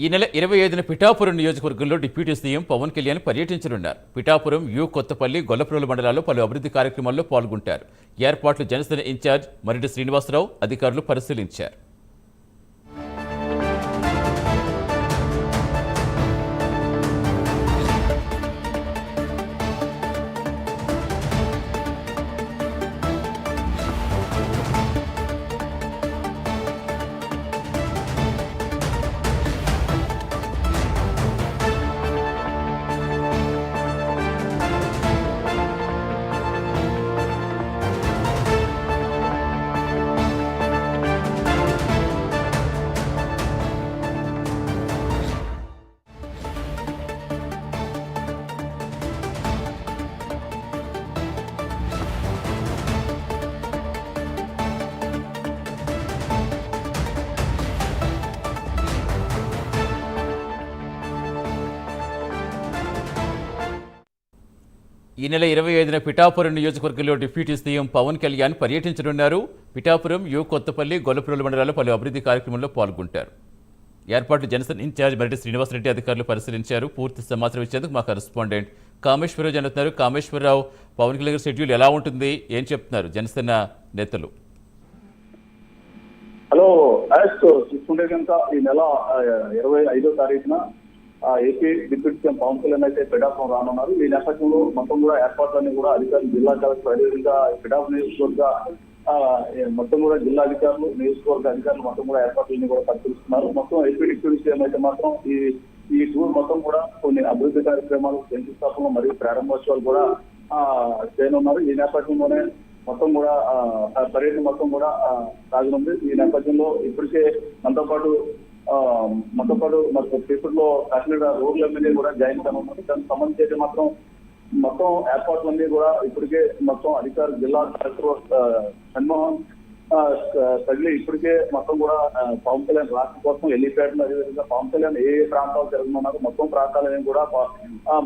ఈ నెల ఇరవై ఐదున పిఠాపురం నియోజకవర్గంలో డిప్యూటీ సీఎం పవన్ కళ్యాణ్ పర్యటించనున్నారు. పిఠాపురం యు కొత్తపల్లి గొల్లప్రోలు మండలాల్లో పలు అభివృద్ధి కార్యక్రమాల్లో పాల్గొంటారు. ఏర్పాట్లు జనసేన ఇన్ఛార్జ్ మరిటి శ్రీనివాసరావు అధికారులు పరిశీలించారు. ఈ నెల ఇరవై ఐదున పిఠాపురం నియోజకవర్గంలో డిప్యూటీ సీఎం పవన్ కళ్యాణ్ పర్యటించనున్నారు. పిఠాపురం యు కొత్తపల్లి గొల్లపురుల మండలాల్లో పలు అభివృద్ధి కార్యక్రమంలో పాల్గొంటారు. ఏర్పాట్లు జనసేన ఇన్ఛార్జ్ మరటి శ్రీనివాసరెడ్డి అధికారులు పరిశీలించారు. పూర్తి సమాచారం ఇచ్చేందుకు మా కరెస్పాండెంట్ కామేశ్వరరావు జరుగుతున్నారు కామేశ్వరరావు పవన్ కళ్యాణ్ షెడ్యూల్ ఎలా ఉంటుంది? ఏం చెప్తున్నారు? జనసేన నేతలు. హలో చూసుకుంటే కనుక ఈ నెల ఇరవై ఐదో తారీఖున AP deputy CM Pawan Kalyan అయితే పిఠాపురం రానున్నారు. ఈ నేపథ్యంలో మొత్తం కూడా ఏర్పాట్లన్నీ కూడా అధికారులు జిల్లా కలెక్టర్ అదేవిధంగా పిఠాపు నియోజకవర్గ మొత్తం కూడా జిల్లా అధికారులు నియోజకవర్గ అధికారులు మొత్తం కూడా ఏర్పాట్లన్నీ కూడా పరిశీలిస్తున్నారు. మొత్తం ఏపీ డిప్యూటీ సీఎం అయితే మాత్రం ఈ ఈ టూర్ మొత్తం కూడా కొన్ని అభివృద్ధి కార్యక్రమాలు శంకుస్థాపన మరియు ప్రారంభోత్సవాలు కూడా చేయనున్నారు. ఈ నేపథ్యంలోనే మొత్తం కూడా పర్యటన మొత్తం కూడా సాగనుంది. ఈ నేపథ్యంలో ఇప్పటికే మనతో పాటు ఆ, మనతో పాటు మనకు పీపుల్లో కాశ్మీర్ రోడ్ల ఎమ్మెల్యే కూడా జాయిన్ కానున్నారు దానికి సంబంధించి అయితే మాత్రం మొత్తం ఏర్పాట్లన్నీ కూడా ఇప్పటికే మొత్తం అధికారి జిల్లా కలెక్టర్ ఆ, షణ్మోహన్ తగిలి ఇప్పటికే మొత్తం కూడా పవన్ కళ్యాణ్ రాష్ట్ర కోసం ఎల్లిపేటలు అదేవిధంగా పవన్ కళ్యాణ్ ఏ ఏ ప్రాంతాలు జరుగుతున్నారు మొత్తం ప్రాంతాలని కూడా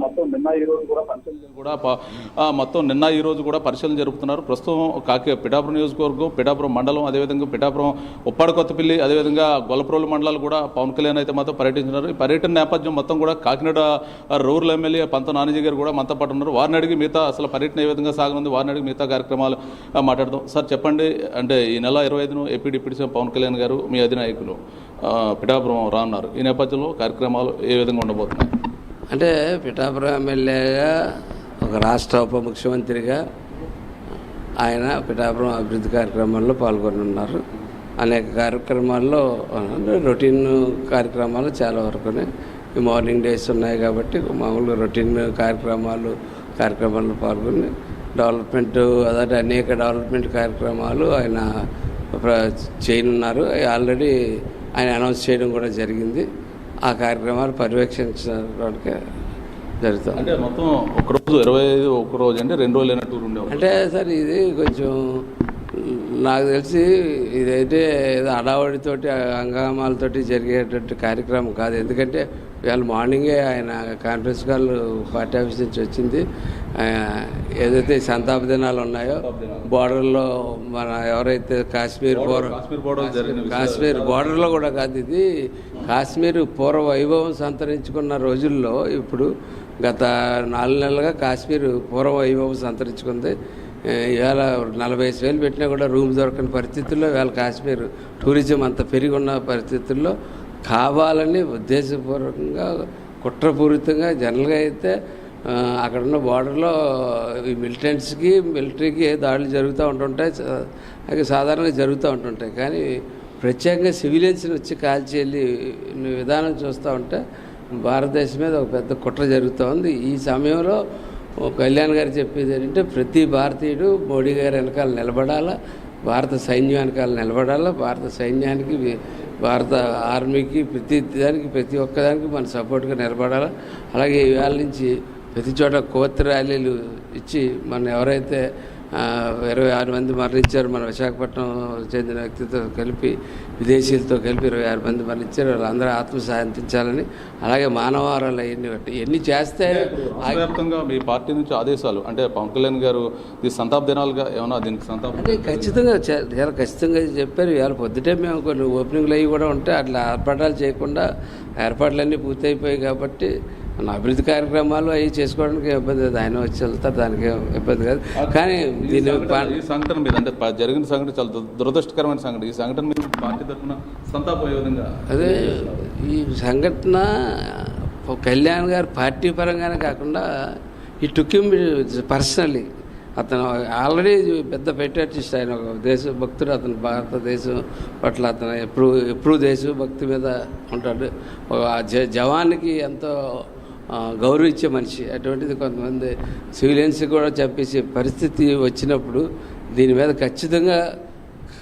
మొత్తం నిన్న ఈ రోజు కూడా పరిశీలన కూడా మొత్తం నిన్న ఈ రోజు కూడా పరిశీలన జరుపుతున్నారు. ప్రస్తుతం కాకి పిఠాపురం నియోజకవర్గం పిఠాపురం మండలం అదేవిధంగా పిఠాపురం ఉప్పాడ కొత్తపల్లి అదేవిధంగా గొల్లప్రోలు మండలాలు కూడా పవన్ కళ్యాణ్ అయితే మాత్రం పర్యటించినారు. ఈ పర్యటన నేపథ్యం మొత్తం కూడా కాకినాడ రూరల్ ఎమ్మెల్యే పంత నానిజీ గారు కూడా మనతో పాటు ఉన్నారు. వారిని అడిగి మిగతా అసలు పర్యటన ఏ విధంగా సాగనుంది వారిని అడిగి మిగతా కార్యక్రమాలు మాట్లాడదాం. సార్ చెప్పండి. అంటే ఈ నెల ఇరవై ఐదును AP deputy CM Pawan Kalyan గారు మీ అధినాయకులు పిఠాపురం రానున్నారు. ఈ నేపథ్యంలో కార్యక్రమాలు ఏ విధంగా ఉండబోతున్నాయి? అంటే పిఠాపురం ఎమ్మెల్యేగా ఒక రాష్ట్ర ఉప ముఖ్యమంత్రిగా ఆయన పిఠాపురం అభివృద్ధి కార్యక్రమాల్లో పాల్గొనున్నారు. అనేక కార్యక్రమాల్లో అంటే రొటీన్ కార్యక్రమాలు చాలా వరకునే. ఈ మార్నింగ్ డేస్ ఉన్నాయి కాబట్టి మామూలుగా రొటీన్ కార్యక్రమాలు కార్యక్రమాల్లో పాల్గొని డెవలప్మెంట్ అదే అనేక డెవలప్మెంట్ కార్యక్రమాలు ఆయన చేయనున్నారు. ఆల్రెడీ ఆయన అనౌన్స్ చేయడం కూడా జరిగింది. ఆ కార్యక్రమాలు పర్యవేక్షించడానికి జరుగుతుంది అంటే మొత్తం ఒక రోజు ఇరవై ఐదు ఒక రోజు అంటే రెండు రోజులు అయిన టూర్ ఉండేవాళ్ళు. అంటే సార్ ఇది కొంచెం నాకు తెలిసి ఇదైతే ఏదో హడావడితోటి హంగామాలతోటి జరిగేటట్టు కార్యక్రమం కాదు. ఎందుకంటే ఇవాళ మార్నింగే ఆయన కాన్ఫరెన్స్ కాల్ పార్టీ ఆఫీస్ నుంచి వచ్చింది. ఏదైతే సంతాప దినాలు ఉన్నాయో బోర్డర్లో మన ఎవరైతే కాశ్మీర్ పూర్వ కాశ్మీర్ బోర్డర్ జరిగిన కాశ్మీర్ బోర్డర్లో కూడా కాదు ఇది. కాశ్మీర్ పూర్వ వైభవం సంతరించుకున్న రోజుల్లో ఇప్పుడు గత నాలుగు నెలలుగా కాశ్మీర్ పూర్వ వైభవం సంతరించుకుంది. ఇవాళ నలభై ఐదు వేలు పెట్టినా కూడా రూమ్ దొరకని పరిస్థితుల్లో ఇవాళ కాశ్మీర్ టూరిజం అంత పెరిగి ఉన్న పరిస్థితుల్లో కావాలని ఉద్దేశపూర్వకంగా కుట్రపూరితంగా జనరల్గా అయితే అక్కడున్న అక్కడ ఉన్న బార్డర్లో ఈ మిలిటెంట్స్కి మిలిటరీకి దాడులు జరుగుతూ ఉంటుంటాయి అవి సాధారణంగా జరుగుతూ ఉంటుంటాయి. కానీ ప్రత్యేకంగా సివిలియన్స్ని వచ్చి కాల్చి వెళ్ళి విధానం చూస్తూ ఉంటే భారతదేశం మీద ఒక పెద్ద కుట్ర జరుగుతూ ఉంది. ఈ సమయంలో కళ్యాణ్ గారు చెప్పేది ఏంటంటే ప్రతి భారతీయుడు మోడీ గారి వెనకాల నిలబడాలా భారత సైన్యం వెనకాల నిలబడాలా భారత సైన్యానికి భారత ఆర్మీకి ప్రతి దానికి ప్రతి ఒక్కదానికి మన సపోర్ట్గా నిలబడాలా. అలాగే ఈవేళ నుంచి ప్రతి చోట కోతి ర్యాలీలు ఇచ్చి మనం ఎవరైతే ఇరవై ఆరు మంది మరణించారు. మన విశాఖపట్నం చెందిన వ్యక్తితో కలిపి విదేశీయులతో కలిపి ఇరవై ఆరు మంది మరణించారు. వాళ్ళందరూ ఆత్మ శాంతించాలని అలాగే మానవారాలు అవన్నీ బట్టి ఎన్ని చేస్తే వ్యాప్తంగా మీ పార్టీ నుంచి ఆదేశాలు అంటే పవన్ కళ్యాణ్ గారు ఈ సంతాప దినాలుగా ఏమన్నా దీనికి సంతాప అంటే ఖచ్చితంగా చాలా ఖచ్చితంగా చెప్పారు. ఇవాళ పొద్దుటే మేము కొన్ని ఓపెనింగ్లు అవి కూడా ఉంటే అట్లా ఏర్పాటాలు చేయకుండా ఏర్పాట్లన్నీ పూర్తయిపోయాయి కాబట్టి మన అభివృద్ధి కార్యక్రమాలు అవి చేసుకోవడానికి ఇబ్బంది లేదు. ఆయన వచ్చి వెళ్తారు దానికి ఇబ్బంది కాదు. కానీ పా- ఈ సంఘటన మీద అంటే జరిగిన సంఘటన చాలా దుర- దురదృష్టకరమైన సంఘటన. ఈ సంఘటన మీద పార్టీ తరఫున సంతాపం ఏ విధంగా అదే ఈ సంఘటన కళ్యాణ్ గారు పార్టీ పరంగానే కాకుండా ఈ టుకిమ్ పర్సనలీ అతను ఆల్రెడీ పెద్ద పెట్రియాటిస్ట్ ఆయన ఒక దేశ భక్తుడు అతను భారతదేశం పట్ల అతను ఎప్పుడు ఎప్పుడు దేశభక్తి మీద ఉంటాడు. జవాన్కి ఎంతో గౌరవించే మనిషి. అటువంటిది కొంతమంది సివిలియన్స్ కూడా చంపేసే పరిస్థితి వచ్చినప్పుడు దీని మీద ఖచ్చితంగా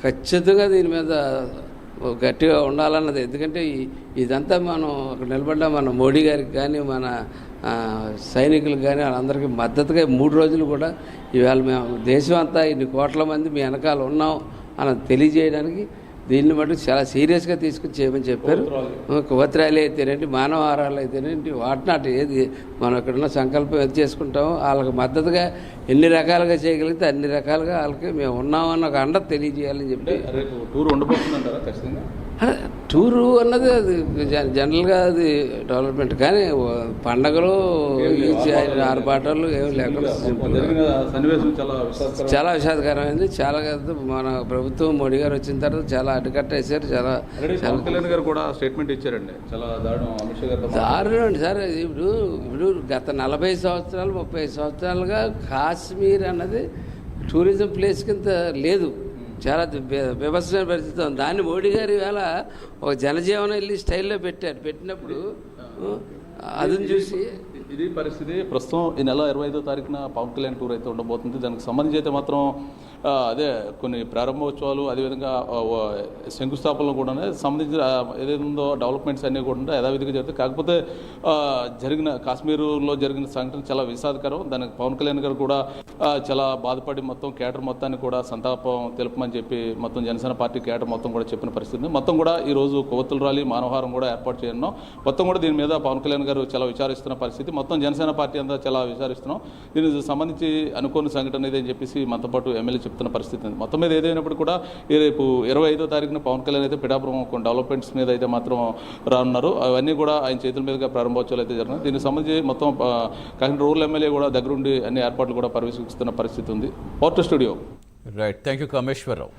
ఖచ్చితంగా దీని మీద గట్టిగా ఉండాలన్నది. ఎందుకంటే ఇదంతా మనం అక్కడ నిలబడ్డా మన మోడీ గారికి కానీ మన సైనికులకు కానీ వాళ్ళందరికీ మద్దతుగా మూడు రోజులు కూడా ఇవాళ మేము దేశం అంతా ఇన్ని కోట్ల మంది మీ వెనకాల ఉన్నాం అని తెలియజేయడానికి దీన్ని మటుకు చాలా సీరియస్గా తీసుకుని చేయమని చెప్పారు. కువత్రాలు అయితేనేంటి మానవాహారాలు అయితేనేంటి వాటినాటి ఏది మనం ఇక్కడ ఉన్న సంకల్పం ఏది చేసుకుంటామో వాళ్ళకి మద్దతుగా ఎన్ని రకాలుగా చేయగలిగితే అన్ని రకాలుగా వాళ్ళకి మేము ఉన్నామన్న ఒక అండ తెలియజేయాలని చెప్పి. రేపు టూర్ ఉండబోతుందంటారా ఖచ్చితంగా? టూరు అన్నది అది జనరల్గా అది డెవలప్మెంట్ కానీ పండగలు ఆర్భాటాలు ఏమి లేకుండా చాలా విషాదకరమైంది చాలా మన ప్రభుత్వం మోడీ గారు వచ్చిన తర్వాత చాలా అడ్డుకట్టేశారు చాలా కళ్యాణ్ గారు కూడా స్టేట్మెంట్ ఇచ్చారండి. చాలా దారుణం. అండి సార్. ఇప్పుడు ఇప్పుడు గత నలభై సంవత్సరాలు ముప్పై సంవత్సరాలుగా కాశ్మీర్ అన్నది టూరిజం ప్లేస్ కింద లేదు. చాలా బీభత్సమైన పరిస్థితి ఉంది. దాన్ని మోడీ గారు ఇవాళ ఒక జనజీవనం వెళ్ళి స్టైల్లో పెట్టారు. పెట్టినప్పుడు అదును చూసి ఇది పరిస్థితి. ప్రస్తుతం ఈ నెల ఇరవై ఐదో తారీఖున పవన్ కళ్యాణ్ టూర్ అయితే ఉండబోతుంది. దానికి సంబంధించి అయితే మాత్రం అదే కొన్ని ప్రారంభోత్సవాలు అదేవిధంగా శంకుస్థాపనలు కూడా సంబంధించిన ఏదైతే ఉందో డెవలప్మెంట్స్ అన్నీ కూడా యథావిధిగా జరుగుతాయి. కాకపోతే జరిగిన కాశ్మీర్లో జరిగిన సంఘటన చాలా విషాదకరం. దానికి పవన్ కళ్యాణ్ గారు కూడా చాలా బాధపడి మొత్తం కేటర్ మొత్తాన్ని కూడా సంతాపం తెలుపమని చెప్పి మొత్తం జనసేన పార్టీ కేటర్ మొత్తం కూడా చెప్పిన పరిస్థితి. మొత్తం కూడా ఈరోజు కొవ్వొత్తులు ర్యాలీ మానవహారం కూడా ఏర్పాటు చేయడం మొత్తం కూడా దీని మీద పవన్ కళ్యాణ్ గారు చాలా విచారిస్తున్న పరిస్థితి. మొత్తం జనసేన పార్టీ అంతా చాలా విచారిస్తున్నాం. దీనికి సంబంధించి అనుకోని సంఘటన ఇదని చెప్పేసి మనతో పాటు ఎమ్మెల్యే చెప్తున్న పరిస్థితి ఉంది. మొత్తం మీద ఏదైనప్పుడు కూడా ఈ రేపు ఇరవై ఐదో తారీఖున పవన్ కళ్యాణ్ అయితే పిఠాపురం కొన్ని డెవలప్మెంట్స్ మీద అయితే మాత్రం రానున్నారు. అవన్నీ కూడా ఆయన చేతుల మీదుగా ప్రారంభోత్సవాలు అయితే జరుగుతున్నాయి. దీనికి సంబంధించి మొత్తం కాకినాడ రూరల్ ఎమ్మెల్యే కూడా దగ్గరుండి అన్ని ఏర్పాట్లు కూడా పర్యవేక్షిస్తున్న పరిస్థితి ఉంది. Port studio. Right thank you Kameswararao.